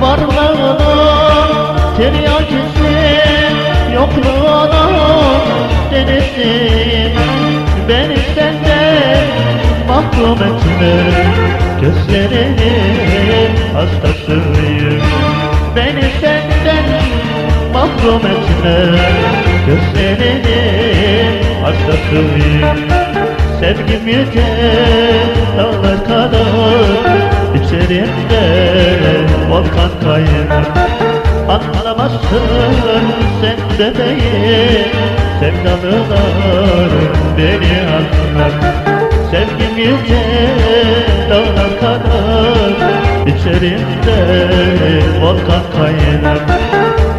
Varlığına teryak etsin Yokluğuna denetsin Beni senden mahkum etme Gözlerinin hastasıyım Beni senden mahkum etme Gözlerinin hastasıyım Sevgim yeter dağlar kadar İçerimde volkan kaynar Anlamazsın sen de değil Sevdalılar beni anlar. Sevgim yüce dağlar kadar İçerimde volkan kaynar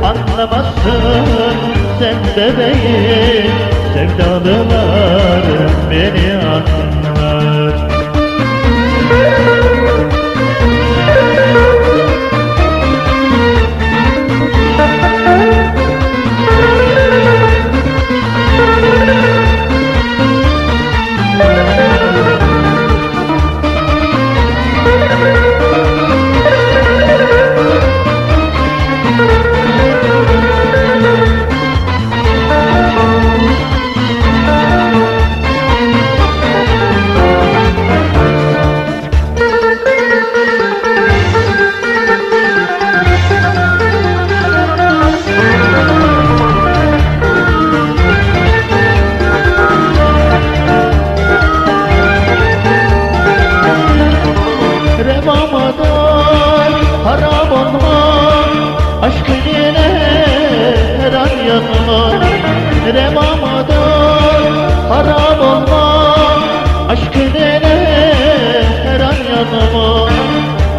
Anlamazsın sen de değil Sevdalılar beni anlar Revamadan haram olmaz Aşkın ile her an yanmaz Revamadan haram olmaz Aşkın ile her an yanmaz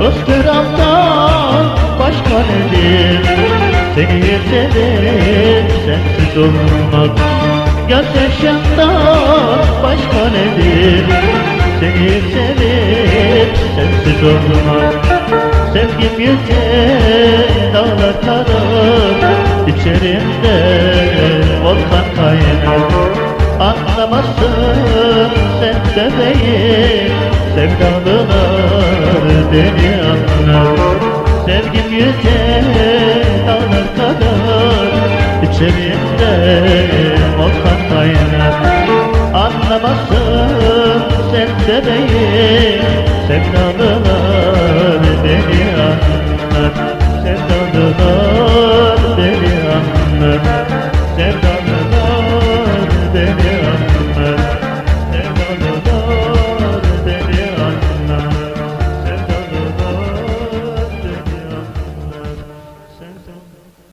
Özgüramdan başka nedir? Seni sevdim sensiz olmaz Göz yaşından başka nedir? Seni sevip olmaz Sevgim yüce dağlar kadar İçerimde volkan kaynar Anlamazsın sen de değil Sevdalılar beni anlar. Sevgim yüce dağlar kadar İçerimde volkan kaynar Anlamazsın sen de değil Another.